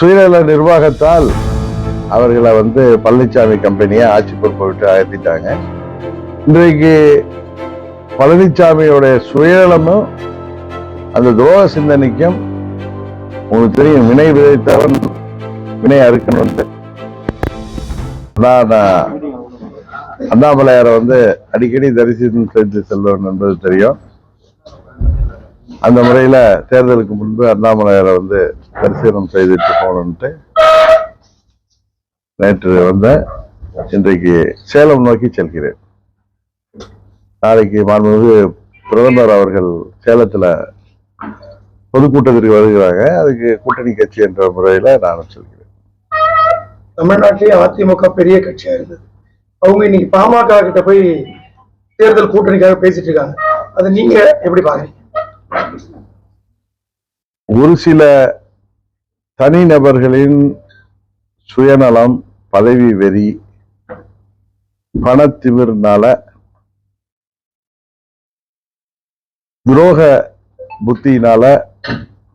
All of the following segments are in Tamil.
சுயநல நிர்வாகத்தால் அவர்களை வந்து பழனிசாமி கம்பெனியை ஆட்சி பொறுப்பை விட்டு அகற்றிட்டாங்க. இன்றைக்கு பழனிசாமியோடைய சுயநலமும் அந்த துரோக சிந்தனைக்கும் உங்களுக்கு தெரியும் வினை விதைத்தவன் வினை அறுக்கணும்ட்டு நான் அண்ணாமலையாரை வந்து அடிக்கடி தரிசனம் செய்து செல்வன் என்பது தெரியும். அந்த முறையில தேர்தலுக்கு முன்பு அண்ணாமலையாரை வந்து தரிசனம் செய்துட்டு போகணுன்ட்டு நேற்று வந்த இன்றைக்கு சேலம் நோக்கி செல்கிறேன். நாளைக்கு மாண்புமிகு பிரதமர் அவர்கள் சேலத்துல பொதுக்கூட்டத்திற்கு வருகிறாங்க. அதுக்கு கூட்டணி கட்சி என்ற முறையில நானும் செல்கிறேன். தமிழ்நாட்டிலேயே அதிமுக பெரிய கட்சியா இருந்தது. அவங்க இன்னைக்கு பாமக கிட்ட போய் தேர்தல் கூட்டணிக்காக பேசிட்டு இருக்காங்க. அதை நீங்க எப்படி பாக்குறீங்க? ஒரு சில தனிநபர்களின் சுயநலம் பதவி வெறி பணத்திவிர்னால துரோக புத்தியினால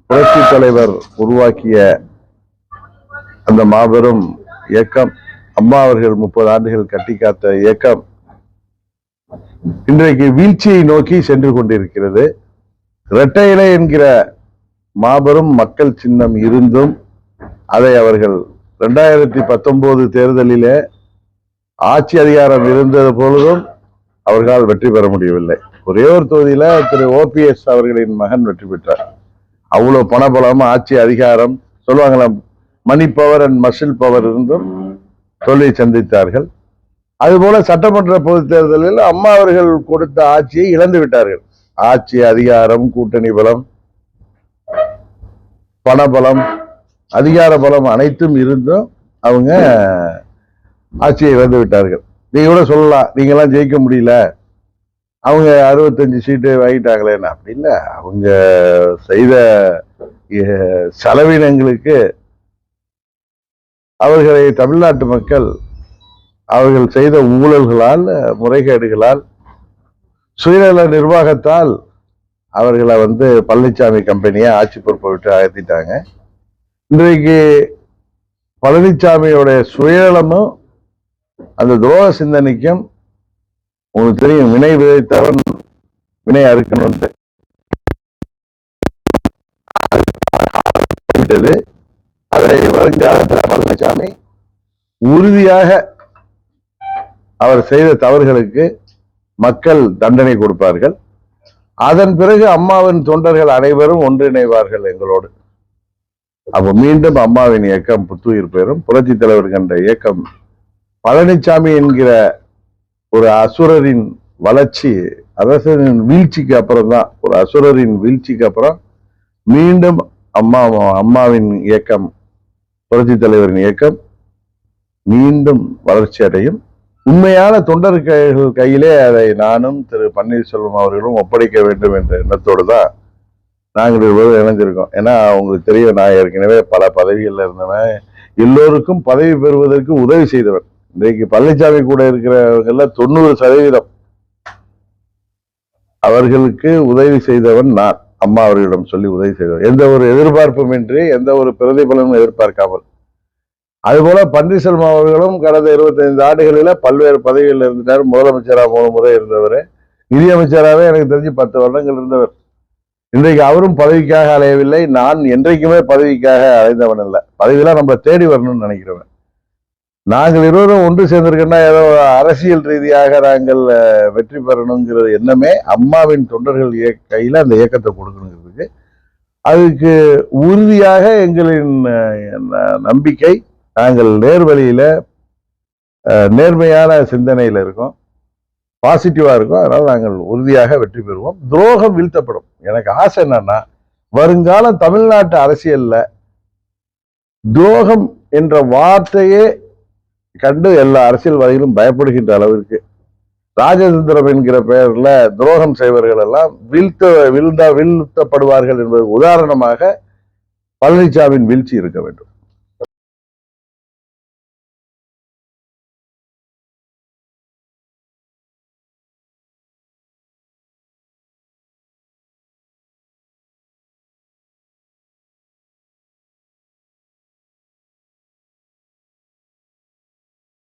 புரட்சி தலைவர் உருவாக்கிய அந்த மாபெரும் இயக்கம் அம்மா அவர்கள் முப்பது ஆண்டுகள் கட்டி காத்த இயக்கம் இன்றைக்கு வீழ்ச்சியை நோக்கி சென்று கொண்டிருக்கிறது. இரட்டை இலை என்கிற மாபெரும் மக்கள் சின்னம் இருந்தும் அதை அவர்கள் ரெண்டாயிரத்தி பத்தொன்பது தேர்தலிலே ஆட்சி அதிகாரம் இருந்தது பொழுதும் அவர்களால் வெற்றி பெற முடியவில்லை. ஒரே ஒரு தொகுதியில திரு ஓபிஎஸ் அவர்களின் மகன் வெற்றி பெற்றார். அவ்வளவு பணபலம் ஆட்சி அதிகாரம் சொல்லுவாங்களாம் money power and muscle power இருந்தும் சொல்லி சந்தித்தார்கள். அதுபோல சட்டமன்ற பொது தேர்தலில் அம்மா அவர்கள் கொடுத்த ஆட்சியை இழந்து விட்டார்கள். ஆட்சி அதிகாரம் கூட்டணி பலம் பணபலம் அதிகார பலம் அனைத்தும் இருந்தும் அவங்க ஆட்சியை இழந்து விட்டார்கள். நீங்க கூட சொல்லலாம் நீங்கெல்லாம் ஜெயிக்க முடியல. அவங்க அறுபத்தஞ்சு சீட்டு வாங்கிட்டாங்களேன்னு அப்படி இல்லை அவங்க செய்த செலவினங்களுக்கு அவர்களை தமிழ்நாட்டு மக்கள் அவர்கள் செய்த ஊழல்களால் முறைகேடுகளால் சுயநல நிர்வாகத்தால் அவர்களை வந்து பழனிசாமி கம்பெனியை ஆட்சி பொறுப்பை விட்டு அகத்திட்டாங்க இன்றைக்கு பழனிசாமியோடைய சுயநலமும் அந்த துரோக சிந்தனைக்கும் உங்களுக்கு தெரியும் வினை விதைத்தவன் வினை அறுக்கணும்ட்டு விட்டது அதை வருங்காலத்தில் பழனிசாமி உறுதியாக அவர் செய்த தவறுகளுக்கு மக்கள் தண்டனை கொடுப்பார்கள். அதன் பிறகு அம்மாவின் தொண்டர்கள் அனைவரும் ஒன்றிணைவார்கள் எங்களோடு. அப்போ மீண்டும் அம்மாவின் இயக்கம் புத்துயிர் பெறும். புரட்சி தலைவர் கண்ட இயக்கம் பழனிசாமி என்கிற ஒரு அசுரரின் வளர்ச்சி அரசரின் வீழ்ச்சிக்கு அப்புறம் தான் ஒரு அசுரரின் வீழ்ச்சிக்கு அப்புறம் மீண்டும் அம்மா அம்மாவின் இயக்கம் புரட்சி தலைவரின் இயக்கம் மீண்டும் வளர்ச்சி அடையும் உண்மையான தொண்டர் கையிலே அதை நானும் திரு பன்னீர்செல்வம் அவர்களும் ஒப்படைக்க வேண்டும் என்ற எண்ணத்தோடு தான் நாங்கள் இருவரும் இணைஞ்சிருக்கோம். ஏன்னா உங்களுக்கு தெரியும் நான் ஏற்கனவே பல பதவிகளில் இருந்தவன். எல்லோருக்கும் பதவி பெறுவதற்கு உதவி செய்தவன். இன்றைக்கு பழனிசாமி கூட இருக்கிறவர்கள தொண்ணூறு சதவீதம். அவர்களுக்கு உதவி செய்தவன் நான். அம்மா அவர்களிடம் சொல்லி உதவி செய்தவன். எந்த ஒரு எதிர்பார்ப்பும் இன்றி எந்த ஒரு பிரதிபலனும் எதிர்பார்க்காமல். அதுபோல பன்னீர்செல்வம் அவர்களும் கடந்த இருபத்தைந்து ஆண்டுகளில் பல்வேறு பதவிகளில் இருந்துட்டார். முதலமைச்சராக மூணு முறை இருந்தவர். நிதியமைச்சராகவே எனக்கு தெரிஞ்சு பத்து வருடங்கள் இருந்தவர். இன்றைக்கு அவரும் பதவிக்காக அலையவில்லை. நான் என்றைக்குமே பதவிக்காக அலைந்தவன் இல்லை பதவியெல்லாம் நம்ம தேடி வரணும்னு நினைக்கிறவன். நாங்கள் இருவரும் ஒன்று சேர்ந்திருக்கோம்னா ஏதோ அரசியல் ரீதியாக நாங்கள் வெற்றி பெறணுங்கிறது எண்ணமே அம்மாவின் தொண்டர்கள் இயக்க கையில் அந்த இயக்கத்தை கொடுக்கணுங்கிறதுக்கு. அதுக்கு உறுதியாக எங்களின் ந- நம்பிக்கை நாங்கள் நேர்வழியில் நேர்மையான சிந்தனையில் இருக்கோம். பாசிட்டிவாக இருக்கும். அதனால் நாங்கள் உறுதியாக வெற்றி பெறுவோம். துரோகம் வீழ்த்தப்படும். எனக்கு ஆசை என்னன்னா வருங்கால தமிழ்நாட்டு அரசியலில் துரோகம் என்ற வார்த்தையே கண்டு எல்லா அரசியல்வாதிகளும் பயப்படுகின்ற அளவிற்கு ராஜதந்திரம் என்கிற பெயரில் துரோகம் செய்வர்கள் எல்லாம் வீழ்த்த வீழ்ந்த வீழ்த்தப்படுவார்கள் என்பது உதாரணமாக பழனிசாமியின் வீழ்ச்சி இருக்க வேண்டும்.